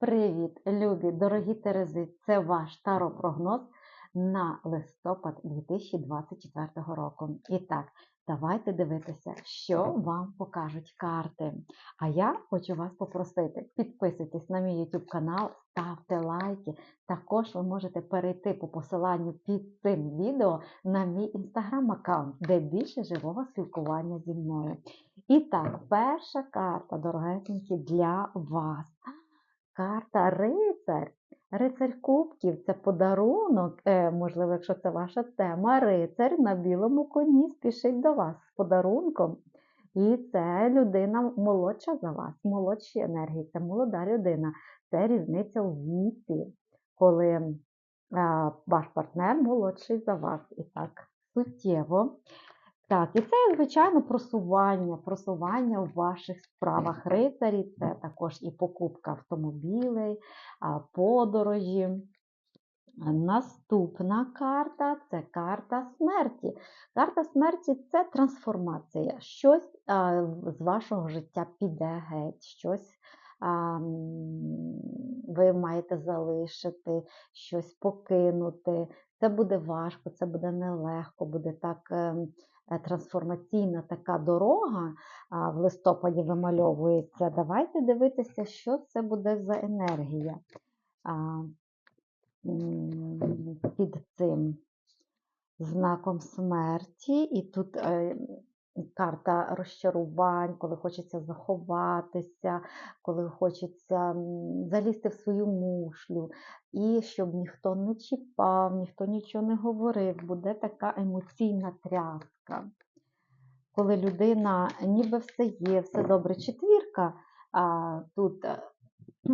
Привіт, любі, дорогі Терези! Це ваш таропрогноз на листопад 2024 року. І так, давайте дивитися, що вам покажуть карти. А я хочу вас попросити, підписуйтесь на мій YouTube канал, ставте лайки. Також ви можете перейти по посиланню під цим відео на мій інстаграм аккаунт, де більше живого спілкування зі мною. І так, перша карта, дорогесенькі, для вас. Карта рицар. Рицар Кубків це подарунок. Е, можливо, якщо це ваша тема, рицар на білому коні спішить до вас з подарунком. І це людина молодша за вас, молодші енергії, це молода людина. Це різниця у віці, коли ваш партнер молодший за вас. І так, суттєво. Так, і це, звичайно, просування, просування у ваших справах рицарі, це також і покупка автомобілей, подорожі. Наступна карта це карта смерті. Карта смерті це трансформація. Щось з вашого життя піде геть, щось ви маєте залишити, щось покинути. Це буде важко, це буде нелегко, буде так. Е, Трансформаційна така дорога в листопаді вимальовується. Давайте дивитися, що це буде за енергія під цим знаком смерті. І тут е, карта розчарувань, коли хочеться заховатися, коли хочеться залізти в свою мушлю, і щоб ніхто не чіпав, ніхто нічого не говорив, буде така емоційна тряска. Коли людина ніби все є, все добре. Четвірка, а тут е,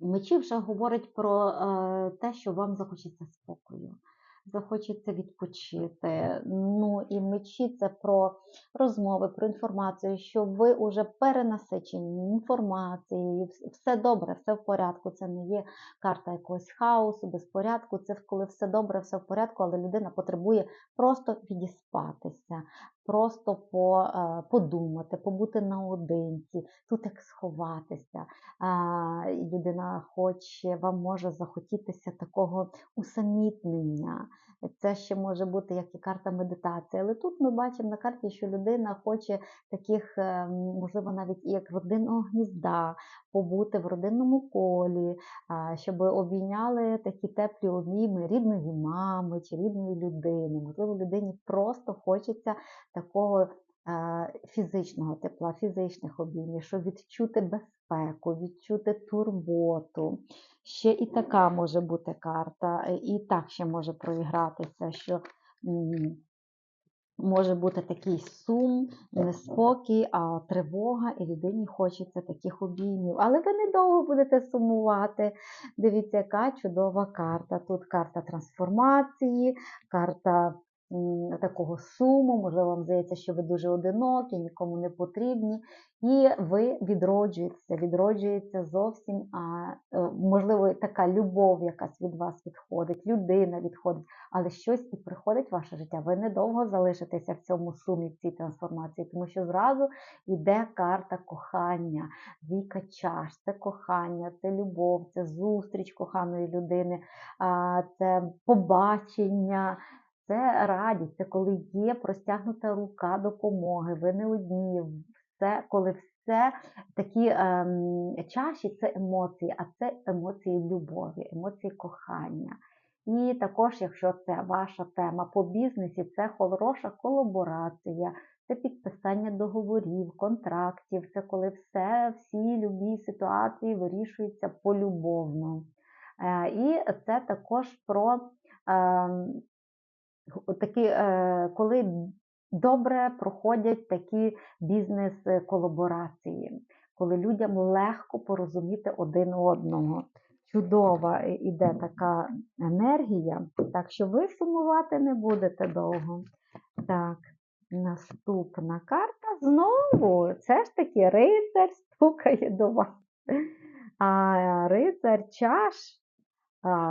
мечі вже говорить про е, те, що вам захочеться спокою, захочеться відпочити. Ну і мечі це про розмови, про інформацію, що ви вже перенасичені інформацією, все добре, все в порядку. Це не є карта якогось хаосу, безпорядку. Це коли все добре, все в порядку, але людина потребує просто відіспатися, просто по, е, подумати, побути наодинці, тут як сховатися. Людина хоче, вам може захотітися такого усамітнення. Це ще може бути як і карта медитації. Але тут ми бачимо на карті, що людина хоче таких, е, можливо, навіть як родинного гнізда, побути в родинному колі, щоб обійняли такі теплі обійми рідної мами чи рідної людини. Можливо, людині просто хочеться такого е, фізичного тепла, фізичних обіймів, щоб відчути безпеку, відчути турботу. Ще і така може бути карта, і так ще може проігратися, що може бути такий сум, неспокій, а тривога, і людині хочеться таких обіймів. Але ви недовго будете сумувати. Дивіться, яка чудова карта. Тут карта трансформації, карта такого суму, можливо, вам здається, що ви дуже одинокі, нікому не потрібні, і ви відроджуєтеся, відроджується зовсім, а, е, можливо, така любов якась від вас відходить, людина відходить, але щось і приходить в ваше життя. Ви недовго залишитеся в цьому сумі, в цій трансформації, тому що зразу йде карта кохання, віка чаш, це кохання, це любов, це зустріч коханої людини, це побачення. Це радість, це коли є простягнута рука допомоги. Ви не одні. Все, коли все такі ем, чаші це емоції, а це емоції любові, емоції кохання. І також, якщо це ваша тема по бізнесі, це хороша колаборація, це підписання договорів, контрактів, це коли все, всі любі ситуації вирішуються полюбовно. Е, І це також про ем, такі, е, коли добре проходять такі бізнес-колаборації, коли людям легко порозуміти один одного. Чудова іде така енергія, так що ви сумувати не будете довго. Так, наступна карта знову. Це ж таки рицар стукає до вас. А рицар чаш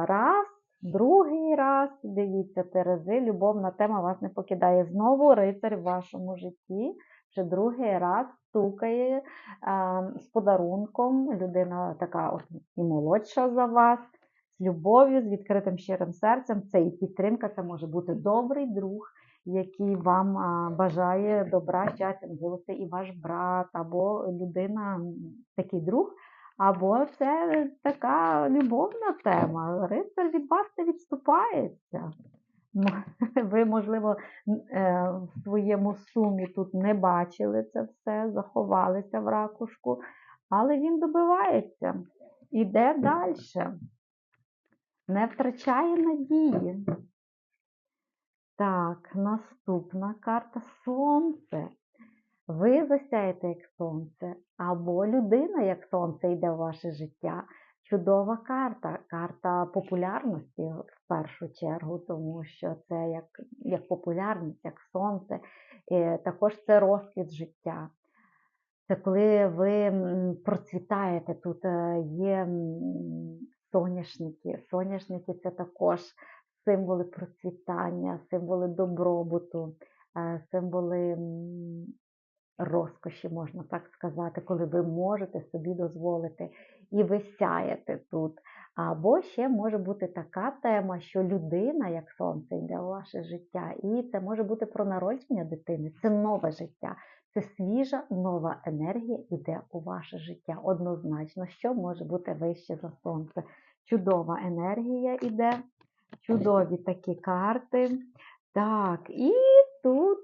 раз, другий раз. Дивіться, Терези, любовна тема вас не покидає. Знову рицар в вашому житті. Вже другий раз стукає а, з подарунком. Людина така от і молодша за вас, з любов'ю, з відкритим щирим серцем. Це і підтримка, це може бути добрий друг, який вам а, бажає добра, щастя, можливо, і ваш брат, або людина, такий друг. Або це така любовна тема. Рицар від вас не відступається. Ви, можливо, е, в своєму сумі тут не бачили це все, заховалися в ракушку, але він добивається, іде далі, не втрачає надії. Так, наступна карта Сонце. Ви засяєте як сонце, або людина як сонце йде в ваше життя. Чудова карта, карта популярності в першу чергу, тому що це як, як популярність, як сонце. Також це розквіт життя. Це коли ви процвітаєте, тут е, є соняшники. Соняшники це також символи процвітання, символи добробуту, е, символи розкоші, можна так сказати, коли ви можете собі дозволити і ви сяєте тут. Або ще може бути така тема, що людина, як сонце, йде у ваше життя, і це може бути про народження дитини, це нове життя, це свіжа нова енергія йде у ваше життя. Однозначно, що може бути вище за сонце. Чудова енергія йде, чудові такі карти. Так, і тут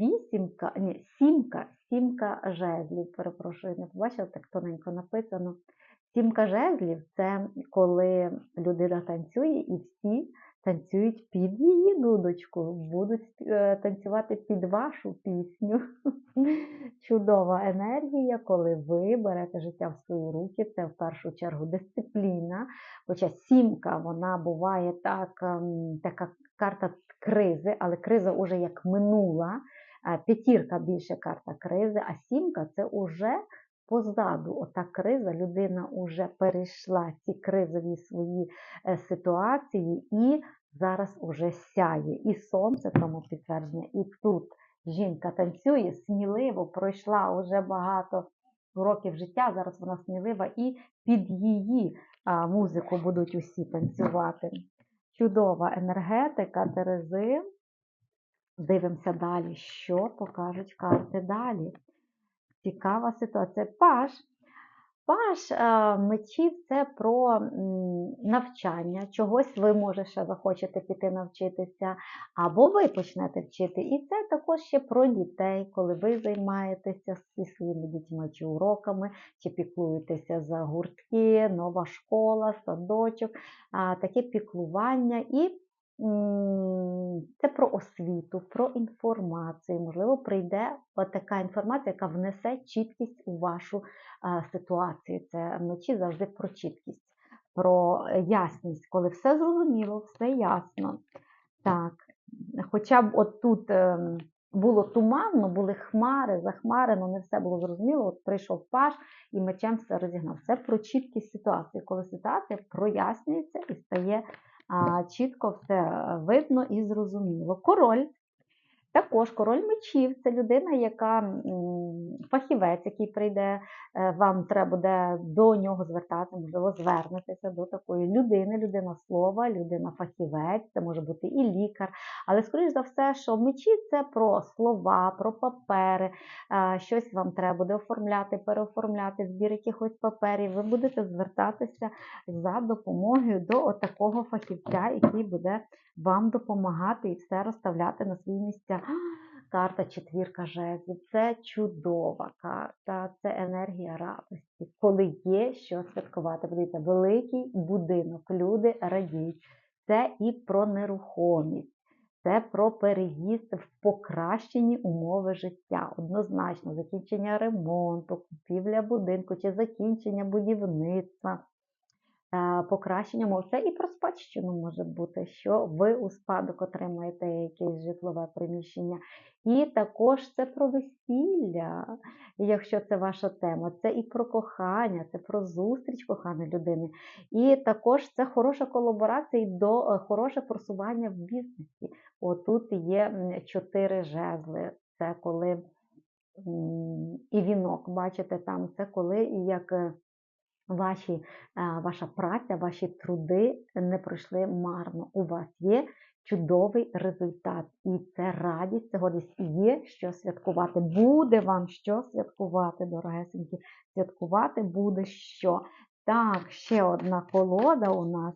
вісімка, ні, сімка, сімка жезлів. Перепрошую, не побачила, так тоненько написано. Сімка жезлів це коли людина танцює і всі танцюють під її дудочку, будуть е, танцювати під вашу пісню. Чудова енергія, коли ви берете життя в свої руки, це в першу чергу дисципліна. Хоча сімка, вона буває так, ем, така карта кризи, але криза вже як минула. П'ятірка більше карта кризи, а сімка це уже позаду. Ота криза, людина вже перейшла ці кризові свої е, ситуації і зараз уже сяє. І сонце тому підтвердження, і тут жінка танцює сміливо, пройшла вже багато років життя. Зараз вона смілива, і під її музику будуть усі танцювати. Чудова енергетика Терези. Дивимося далі, що покажуть карти далі. Цікава ситуація. Паш. Паш е, мечів це про навчання. Чогось ви, може, ще захочете піти навчитися, або ви почнете вчити. І це також ще про дітей, коли ви займаєтеся зі своїми дітьми чи уроками, чи піклуєтеся за гуртки, нова школа, садочок, таке піклування. І це про освіту, про інформацію. Можливо, прийде така інформація, яка внесе чіткість у вашу ситуацію. Це вночі завжди про чіткість, про ясність, коли все зрозуміло, все ясно. Так, хоча б от тут ем, було туманно, були хмари, захмарено, не все було зрозуміло. От прийшов паш і мечем все розігнав. Це про чіткість ситуації, коли ситуація прояснюється і стає чітко все е, видно і зрозуміло. Король. Також король мечів це людина, яка фахівець, який прийде, е, вам треба буде до нього звертатися, можливо, звернетеся до такої людини, людина слова, людина фахівець, це може бути і лікар. Але, скоріш за все, що мечі це про слова, про папери, е, щось вам треба буде оформляти, переоформляти, збір якихось паперів. Ви будете звертатися за допомогою до такого фахівця, який буде вам допомагати і все розставляти на свої місця. Карта четвірка жезлів. Це чудова карта, це енергія радості. Коли є що святкувати. Подивіться, великий будинок, люди радіють. Це і про нерухомість, це про переїзд в покращені умови життя. Однозначно, закінчення ремонту, купівля будинку чи закінчення будівництва. Покращення умов. Це і про спадщину може бути, що ви у спадок отримаєте якесь житлове приміщення. І також це про весілля, якщо це ваша тема, це і про кохання, це про зустріч коханої людини. І також це хороша колаборація і до е, хороше просування в бізнесі. Отут є чотири жезли. Це коли і вінок. Бачите, там це коли як е, ваші, е, ваша праця, ваші труди не пройшли марно. У вас є чудовий результат. І це радість, це гордість. Є що святкувати. Буде вам що святкувати, дорогесенькі. Святкувати буде що. Так, ще одна колода у нас.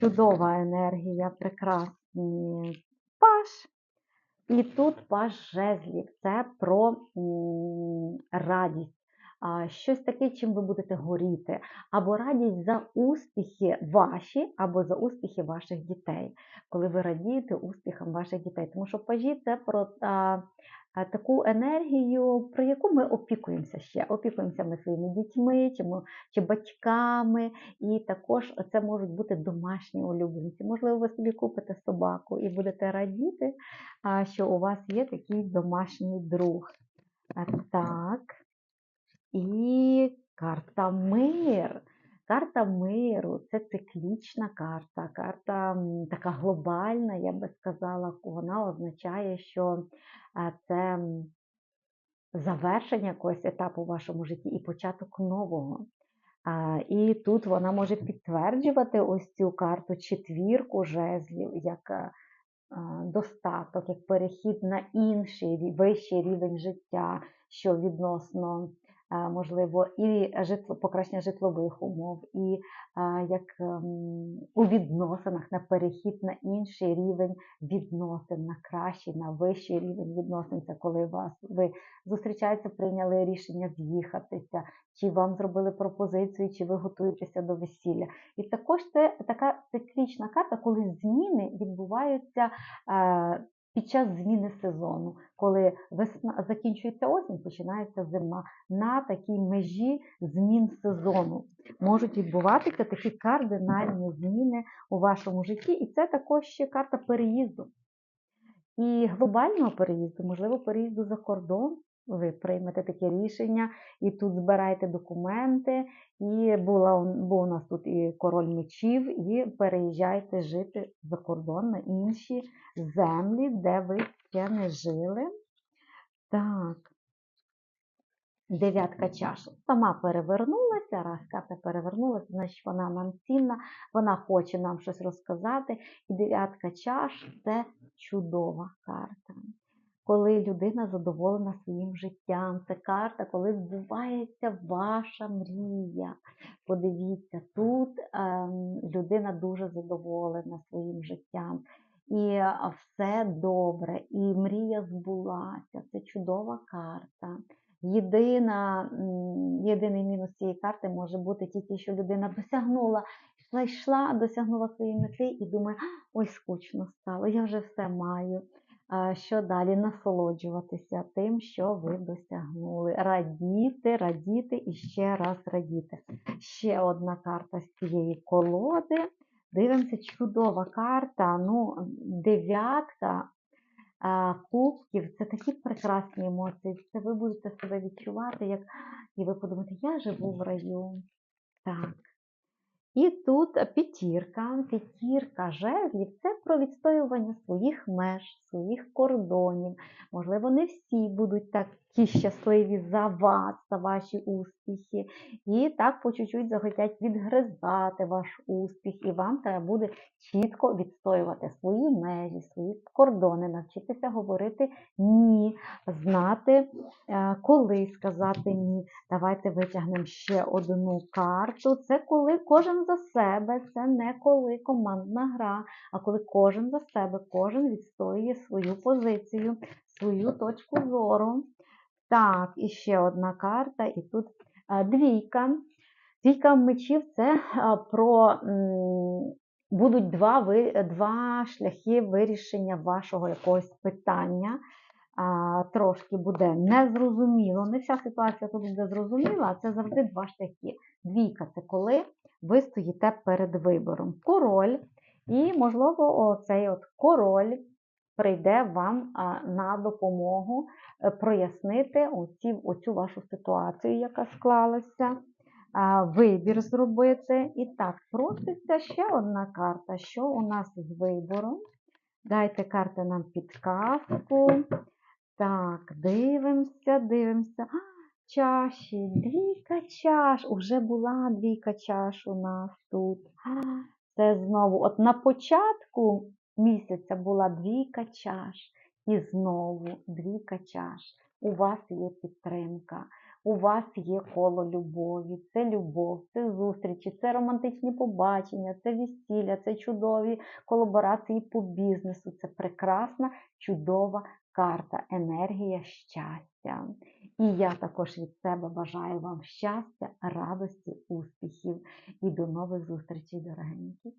Чудова енергія, прекрасний паш. І тут паш жезлів. Це про радість. Щось таке, чим ви будете горіти, або радість за успіхи ваші, або за успіхи ваших дітей, коли ви радієте успіхам ваших дітей. Тому що пажі це про а, а, таку енергію, про яку ми опікуємося ще. Опікуємося ми своїми дітьми чи, ми- чи батьками, і також це можуть бути домашні улюбленці. Можливо, ви собі купите собаку і будете радіти, а, що у вас є такий домашній друг. Так. І карта мир. Карта миру це циклічна карта, карта така глобальна, я би сказала, вона означає, що це завершення якогось етапу в вашому житті і початок нового. І тут вона може підтверджувати ось цю карту четвірку жезлів, як е, достаток, як перехід на інший вищий рівень життя, що відносно, можливо, і житло, покращення житлових умов, і як ем, у відносинах на перехід на інший рівень відносин, на кращий, на вищий рівень відносин. Це коли вас ви зустрічаєтеся, прийняли рішення з'їхатися, чи вам зробили пропозицію, чи ви готуєтеся до весілля. І також це така циклічна карта, коли зміни відбуваються е, під час зміни сезону, коли весна закінчується осінь, починається зима. На такій межі змін сезону можуть відбуватися такі кардинальні зміни у вашому житті, і це також ще карта переїзду. І глобального переїзду, можливо, переїзду за кордон. Ви приймете таке рішення і тут збираєте документи, і була, був у нас тут і король мечів, і переїжджайте жити за кордон на інші землі, де ви ще не жили. Так. Дев'ятка чаш сама перевернулася, раз карта перевернулася, значить вона нам цінна, вона хоче нам щось розказати. І дев'ятка чаш це чудова карта. Коли людина задоволена своїм життям, це карта, коли збувається ваша мрія. Подивіться, тут ем, людина дуже задоволена своїм життям. І все добре, і мрія збулася. Це чудова карта. Єдина, єдиний мінус цієї карти може бути тільки, що людина досягнула, йшла, йшла, досягнула своєї мети і думає, ой, скучно стало, я вже все маю. Що далі? Насолоджуватися тим, що ви досягнули. Радіти, радіти і ще раз радіти. Ще одна карта з цієї колоди. Дивимося, чудова карта. Ну, дев'ятка кубків це такі прекрасні емоції. Це ви будете себе відчувати, як і ви подумаєте, я живу в раю. Так. І тут п'ятірка, п'ятірка жезлів це про відстоювання своїх меж, своїх кордонів. Можливо, не всі будуть такі щасливі за вас, за ваші успіхи. І так по чуть-чуть захотять відгризати ваш успіх, і вам треба буде чітко відстоювати свої межі, свої кордони, навчитися говорити ні, знати, е, коли сказати ні. Давайте витягнемо ще одну карту. Це коли кожен за себе, це не коли командна гра, а коли кожен за себе, кожен відстоює свою позицію, свою точку зору. Так, і ще одна карта, і тут е, двійка. Двійка мечів це е, про будуть два, два шляхи вирішення вашого якогось питання. А, трошки буде незрозуміло. Не вся ситуація тут буде зрозуміла, а це завжди два шляхи. Двійка це коли ви стоїте перед вибором. Король, і, можливо, оцей от король прийде вам на допомогу е, прояснити оці, оцю вашу ситуацію, яка склалася, вибір зробити. І так, проситься ще одна карта. Що у нас з вибором? Дайте карти нам підказку. Так, дивимося, дивимося. Чаші, двійка чаш. Уже була двійка чаш у нас тут. Це знову. От на початку місяця була двійка чаш. І знову двійка чаш. У вас є підтримка, у вас є коло любові, це любов, це зустрічі, це романтичні побачення, це весілля, це чудові колаборації по бізнесу. Це прекрасна, чудова карта, енергія щастя. І я також від себе бажаю вам щастя, радості, успіхів і до нових зустрічей, дорогенькі.